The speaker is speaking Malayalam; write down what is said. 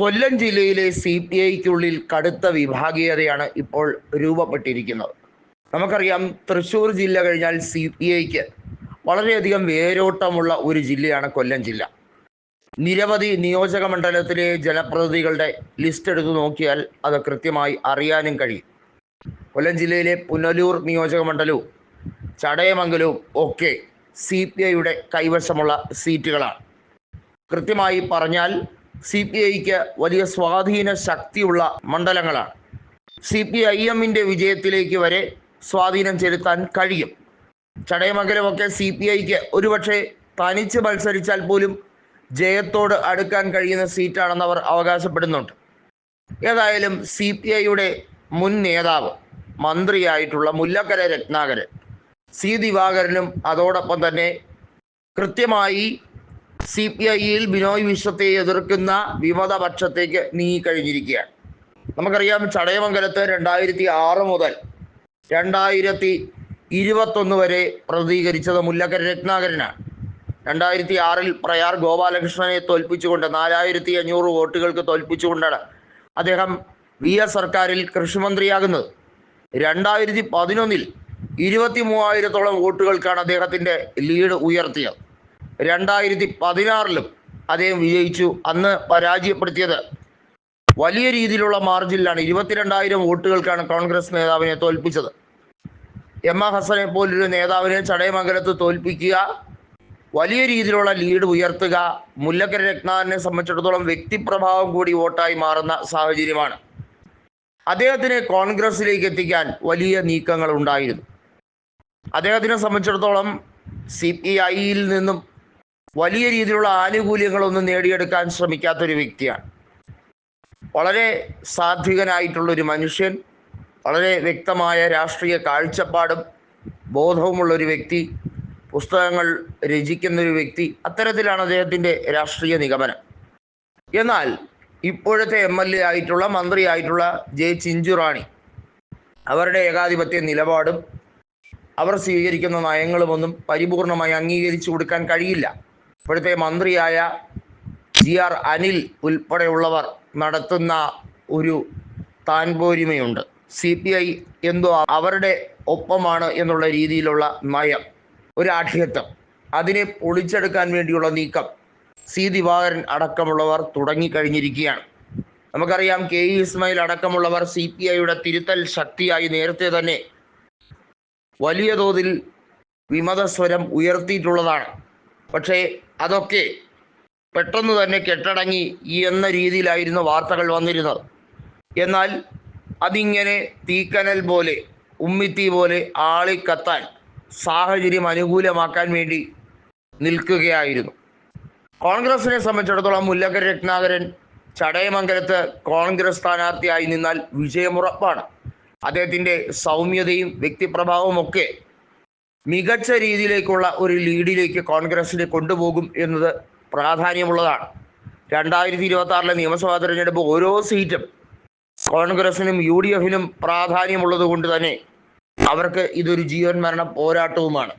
കൊല്ലം ജില്ലയിലെ സി പി ഐക്കുള്ളിൽ കടുത്ത വിഭാഗീയതയാണ് ഇപ്പോൾ രൂപപ്പെട്ടിരിക്കുന്നത്. നമുക്കറിയാം തൃശ്ശൂർ ജില്ല കഴിഞ്ഞാൽ സി പി ഐക്ക് വളരെയധികം വേരോട്ടമുള്ള ഒരു ജില്ലയാണ് കൊല്ലം ജില്ല. നിരവധി നിയോജക മണ്ഡലത്തിലെ ജനപ്രതിനിധികളുടെ ലിസ്റ്റ് എടുത്തു നോക്കിയാൽ അത് കൃത്യമായി അറിയാനും കഴിയും. കൊല്ലം ജില്ലയിലെ പുനലൂർ നിയോജക മണ്ഡലവും ചടയമംഗലവും ഒക്കെ സി പി ഐയുടെ കൈവശമുള്ള സീറ്റുകളാണ്. കൃത്യമായി പറഞ്ഞാൽ സി പി ഐക്ക് വലിയ സ്വാധീന ശക്തിയുള്ള മണ്ഡലങ്ങളാണ്. സി പി ഐ എമ്മിന്റെ വിജയത്തിലേക്ക് വരെ സ്വാധീനം ചെലുത്താൻ കഴിയും. ചടയമംഗലമൊക്കെ സി പി ഐക്ക് ഒരുപക്ഷെ തനിച്ച് മത്സരിച്ചാൽ പോലും ജയത്തോട് അടുക്കാൻ കഴിയുന്ന സീറ്റാണെന്ന് അവർ അവകാശപ്പെടുന്നുണ്ട്. ഏതായാലും സി പി ഐയുടെ മുൻ നേതാവ് മന്ത്രിയായിട്ടുള്ള മുല്ലക്കര രത്നാകരൻ സി. ദിവാകരനും അതോടൊപ്പം തന്നെ കൃത്യമായി സി പി ഐയിൽ ബിനോയ് വിശ്വത്തെ എതിർക്കുന്ന വിമത പക്ഷത്തേക്ക് നീങ്ങിക്കഴിഞ്ഞിരിക്കുകയാണ്. നമുക്കറിയാം ചടയമംഗലത്ത് രണ്ടായിരത്തി ആറ് മുതൽ രണ്ടായിരത്തി ഇരുപത്തൊന്ന് വരെ പ്രതികരിച്ചത് മുല്ലക്കര രത്നാകരനാണ്. രണ്ടായിരത്തി ആറിൽ പ്രയാർ ഗോപാലകൃഷ്ണനെ തോൽപ്പിച്ചുകൊണ്ട് നാലായിരത്തി അഞ്ഞൂറ് വോട്ടുകൾക്ക് തോൽപ്പിച്ചുകൊണ്ടാണ് അദ്ദേഹം വി എസ് സർക്കാരിൽ കൃഷിമന്ത്രിയാകുന്നത്. രണ്ടായിരത്തി പതിനൊന്നിൽ ഇരുപത്തി മൂവായിരത്തോളം വോട്ടുകൾക്കാണ് അദ്ദേഹത്തിന്റെ ലീഡ് ഉയർത്തിയത്. രണ്ടായിരത്തി പതിനാറിലും അദ്ദേഹം വിജയിച്ചു. അന്ന് പരാജയപ്പെടുത്തിയത് വലിയ രീതിയിലുള്ള മാർജിനിലാണ്. ഇരുപത്തിരണ്ടായിരം വോട്ടുകൾക്കാണ് കോൺഗ്രസ് നേതാവിനെ തോൽപ്പിച്ചത്. എം എ ഹസനെ പോലൊരു നേതാവിനെ ചടയമംഗലത്ത് തോൽപ്പിക്കുക വലിയ രീതിയിലുള്ള ലീഡ് ഉയർത്തുക മുല്ലക്കര രത്നാകരനെ സംബന്ധിച്ചിടത്തോളം വ്യക്തിപ്രഭാവം കൂടി വോട്ടായി മാറുന്ന സാഹചര്യമാണ്. അദ്ദേഹത്തിനെ കോൺഗ്രസിലേക്ക് എത്തിക്കാൻ വലിയ നീക്കങ്ങൾ ഉണ്ടായിരുന്നു. അദ്ദേഹത്തിനെ സംബന്ധിച്ചിടത്തോളം സി പി ഐയിൽ നിന്നും വലിയ രീതിയിലുള്ള ആനുകൂല്യങ്ങളൊന്നും നേടിയെടുക്കാൻ ശ്രമിക്കാത്തൊരു വ്യക്തിയാണ്. വളരെ സാധ്വികനായിട്ടുള്ളൊരു മനുഷ്യൻ വളരെ വ്യക്തമായ രാഷ്ട്രീയ കാഴ്ചപ്പാടും ബോധവുമുള്ള ഒരു വ്യക്തി പുസ്തകങ്ങൾ രചിക്കുന്നൊരു വ്യക്തി അത്തരത്തിലാണ് അദ്ദേഹത്തിന്റെ രാഷ്ട്രീയ നിഗമനം. എന്നാൽ ഇപ്പോഴത്തെ എം എൽ എ ആയിട്ടുള്ള മന്ത്രിയായിട്ടുള്ള ജെ ചിഞ്ചുറാണി അവരുടെ ഏകാധിപത്യ നിലപാടും അവർ സ്വീകരിക്കുന്ന നയങ്ങളുമൊന്നും പരിപൂർണമായി അംഗീകരിച്ചു കൊടുക്കാൻ കഴിയില്ല. ഇപ്പോഴത്തെ മന്ത്രിയായ ജി ആർ അനിൽ ഉൾപ്പെടെയുള്ളവർ നടത്തുന്ന ഒരു താൻപോരിമയുണ്ട് സി പി ഐ എന്തോ അവരുടെ ഒപ്പമാണ് എന്നുള്ള രീതിയിലുള്ള നയം ഒരു ആഠ്യത്വം അതിനെ പൊളിച്ചെടുക്കാൻ വേണ്ടിയുള്ള നീക്കം സി ദിവാകരൻ അടക്കമുള്ളവർ തുടങ്ങിക്കഴിഞ്ഞിരിക്കുകയാണ്. നമുക്കറിയാം കെ ഇ ഇസ്മായിൽ അടക്കമുള്ളവർ സി പി ഐയുടെ തിരുത്തൽ ശക്തിയായി നേരത്തെ തന്നെ വലിയ തോതിൽ വിമതസ്വരം ഉയർത്തിയിട്ടുള്ളതാണ്. പക്ഷേ അതൊക്കെ പെട്ടെന്ന് തന്നെ കെട്ടടങ്ങി എന്ന രീതിയിലായിരുന്നു വാർത്തകൾ വന്നിരുന്നത്. എന്നാൽ അതിങ്ങനെ തീക്കനൽ പോലെ ഉമ്മിത്തി പോലെ ആളിക്കത്താൻ സാഹചര്യം അനുകൂലമാക്കാൻ വേണ്ടി നിൽക്കുകയായിരുന്നു. കോൺഗ്രസിനെ സംബന്ധിച്ചിടത്തോളം മുല്ലക്കര രത്നാകരൻ ചടയമംഗലത്ത് കോൺഗ്രസ് സ്ഥാനാർത്ഥിയായി നിന്നാൽ വിജയമുറപ്പാണ്. അദ്ദേഹത്തിന്റെ സൗമ്യതയും വ്യക്തിപ്രഭാവവും ഒക്കെ മികച്ച രീതിയിലേക്കുള്ള ഒരു ലീഡിലേക്ക് കോൺഗ്രസിനെ കൊണ്ടുപോകും എന്നത് പ്രാധാന്യമുള്ളതാണ്. രണ്ടായിരത്തി ഇരുപത്തി ആറിലെ നിയമസഭാ തെരഞ്ഞെടുപ്പ് ഓരോ സീറ്റും കോൺഗ്രസിനും യു ഡി എഫിനും പ്രാധാന്യമുള്ളത് കൊണ്ട് തന്നെ അവർക്ക് ഇതൊരു ജീവൻ മരണ പോരാട്ടവുമാണ്.